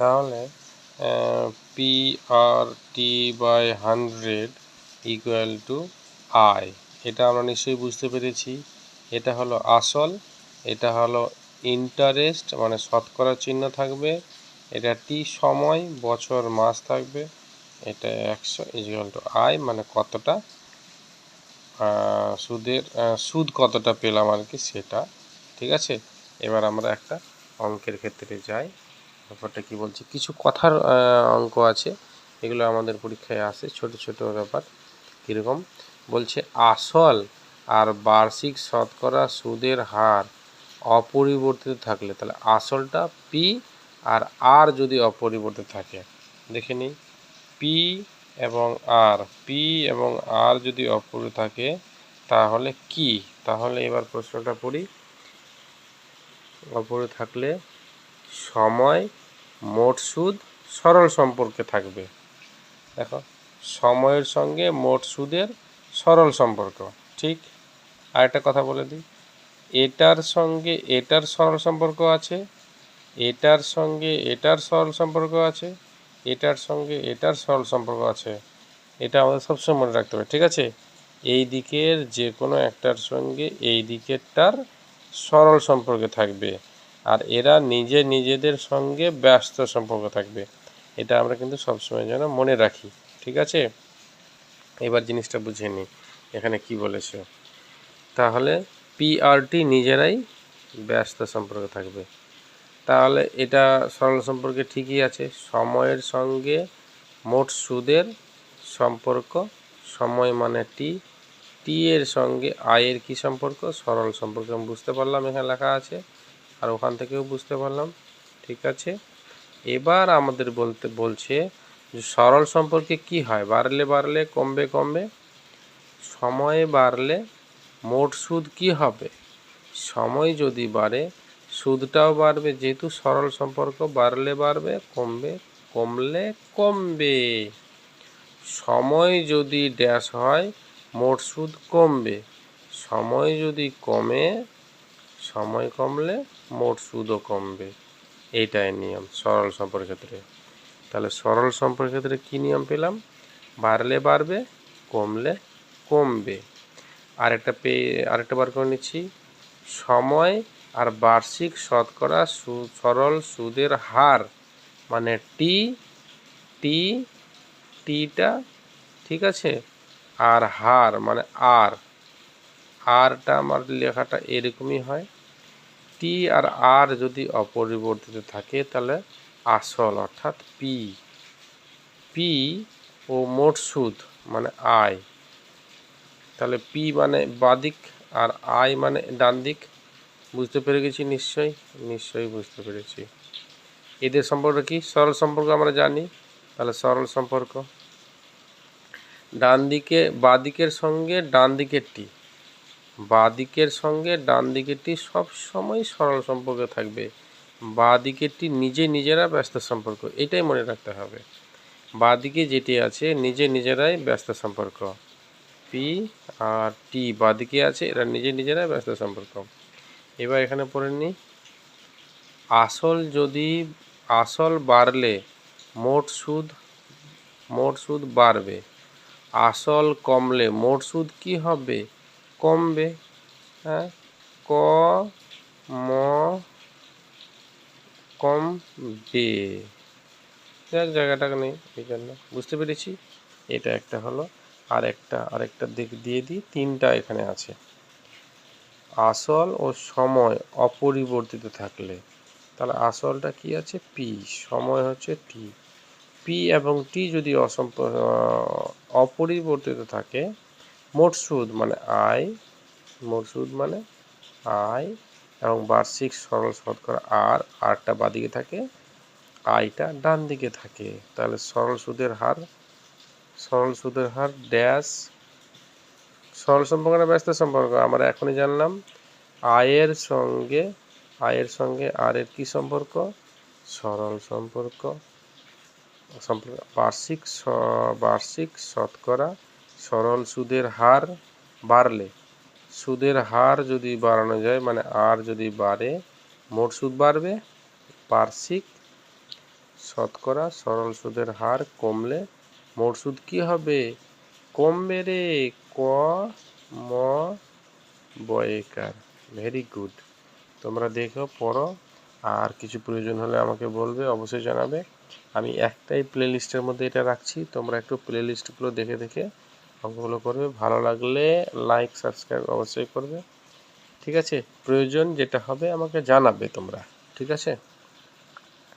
তাহলে P R T by hundred equal to I এটা আমরা নিশ্চয়ই বুঝতে পেরেছি। এটা হলো আসল, এটা হলো ইন্টারেস্ট মানে শতকরা চিহ্ন থাকবে। এটা টি সময়, বছর, মাস থাকবে। এটা একশো ইকুয়াল টু আই মানে কতটা? সুদের সুদ কতটা পেলাম আর কি সেটা। ঠিক আছে? এবার আমরা একটা অঙ্কের ক্ষেত্রে যাই। ব্যাপারটা কি বলছি? কিছু কথার অঙ্ক আছে। এগুলো আমাদের পরীক্ষায় আসে। ছোট ছোট ব্যাপার। কীরকম? বলছে, আসল আর বার্ষিক শতকরা সুদের হার অপরিবর্তিত থাকলে, তাহলে আসলটা পি আর আর যদি অপরিবর্তিত থাকে, দেখে নিই। পি এবং আর পি এবং আর যদি অপরিবর্তিত থাকে, তাহলে কি? তাহলে এবার প্রশ্নটা পড়ি। অপরে থাকলে সময়, মোট সুদ, সরল সম্পর্কে থাকবে। দেখো, সময়ের সঙ্গে মোট সুদের সরল সম্পর্ক, ঠিক? আরেকটা কথা বলে দিই। এটার সঙ্গে এটার সরল সম্পর্ক আছে, এটার সঙ্গে এটার সরল সম্পর্ক আছে, এটার সঙ্গে এটার সরল সম্পর্ক আছে। এটা আমাদের সবসময় মনে রাখতে হবে, ঠিক আছে? এই দিকের যে কোনো একটার সঙ্গে এই দিকেরটার সরল সম্পর্কে থাকবে। আর এরা নিজে নিজেদের সঙ্গে ব্যস্ত সম্পর্ক থাকবে। এটা আমরা কিন্তু সবসময় যেন মনে রাখি, ঠিক আছে? এবার জিনিসটা বুঝে নিই, এখানে কি বলেছে? তাহলে পিআরটি নিজেরাই ব্যস্ত সম্পর্কে থাকবে। তাহলে এটা সরল সম্পর্কে ঠিকই আছে, সময়ের সঙ্গে মোট সুদের সম্পর্ক, সময় মানে টি টি এর সঙ্গে আয়ের কি সম্পর্ক? সরল সম্পর্কে, আমি বুঝতে পারলাম এখানে লেখা আছে। আর ওখান থেকেও বুঝতে পারলাম। ঠিক আছে? এবার আমাদের বলতে, বলছে যে সরল সম্পর্কে কি হয়? বাড়লে বাড়লে, কমবে কমবে। সময়ে বাড়লে মোট সুদ কি হবে? সময় যদি বাড়ে, সুদটাও বাড়বে। যেহেতু সরল সম্পর্ক, বাড়লে বাড়বে, কমবে, কমলে কমবে। সময় যদি ড্যাশ হয়, মোট সুদ কমবে। সময় যদি কমে সময় কমলে মোট সুদও কমবে। এইটাই নিয়ম, সরল সম্পর্কের ক্ষেত্রে। তাহলে সরল সম্পর্কের ক্ষেত্রে কী নিয়ম পেলাম? বাড়লে বাড়বে, কমলে কমবে। আরেকটা পেয়ে আরেকটা বার করে নিচ্ছি। সময় আর বার্ষিক শতকরা সরল সুদের হার মানে টি টি টিটা ঠিক আছে? আর হার মানে আর আরটা আমার লেখাটা এরকমই হয়। টি আর আর যদি অপরিবর্তিত থাকে, তাহলে আসল অর্থাৎ পি। পি ও মোট সুদ মানে আয়। তাহলে পি মানে বাদিক আর আয় মানে ডান দিক বুঝতে পেরে গেছি নিশ্চয়ই? নিশ্চয়ই বুঝতে পেরেছি। এদের সম্পর্ক কি? সরল সম্পর্ক আমরা জানি। তাহলে সরল সম্পর্ক। ডান দিকে বাদিকের সঙ্গে ডান দিকেরটি বাদিকের সঙ্গে ডান দিকেরটি সব সময় সরল সম্পর্কে থাকবে। বাদিকেরটি নিজে নিজেরা ব্যস্ত সম্পর্ক, এটাই মনে রাখতে হবে। বাদিকে যেটি আছে, নিজে নিজেরাই ব্যস্ত সম্পর্ক। পি আর টি বাদিকে আছে, এরা নিজে নিজেরাই ব্যস্ত সম্পর্ক। এবার এখানে পড়ে নিই আসল যদি আসল বাড়লে মোট সুদ মোট সুদ বাড়বে। আসল কমলে মোট সুদ কি হবে? কমবে হ্যাঁ? ক, ম, কমবে। এক জায়গাটা নেই এই জন্য। বুঝতে পেরেছি? এটা একটা হলো। আর একটা, আরেকটা দিক দিয়ে দিই। তিনটা এখানে আছে। আসল ও সময় অপরিবর্তিত থাকলে। তাহলে আসলটা কি আছে? পি সময় হচ্ছে টি পি এবং টি যদি অপরিবর্তিত থাকে মোট সুদ মানে আয়, মোট সুদ মানে আয়, এবং বার্ষিক সরল শতকরা আর, আরটা বাদিকে থাকে, আয়টা ডান দিকে থাকে। তাহলে সরল সুদের হার, সরল সুদের হার ড্যাশ, সরল সম্পর্ক না ব্যস্ত সম্পর্ক, আমরা এখনই জানলাম, আয়ের সঙ্গে আয়ের সঙ্গে আর এর কী সম্পর্ক? সরল সম্পর্ক সম্পর্ক, বার্ষিক বার্ষিক শতকরা সরল সুদের হার বাড়লে, সুদের হার যদি বাড়ানো যায় মানে আর যদি বাড়ে, মোট সুদ বাড়বে, বার্ষিক শতকরা সরল সুদের হার কমলে মোট সুদ কি হবে? কমবে রে ক ম বয়েকার। ভেরি গুড তোমরা দেখো পড়ো। আর কিছু প্রয়োজন হলে আমাকে বলবে, অবশ্যই জানাবে। আমি একটাই প্লে লিস্টের মধ্যে এটা রাখছি। তোমরা একটু প্লে লিস্টগুলো দেখে দেখে অঙ্কগুলো করবে। ভালো লাগলে লাইক সাবস্ক্রাইব অবশ্যই করবে। ঠিক আছে? প্রয়োজন যেটা হবে আমাকে জানাবে তোমরা। ঠিক আছে?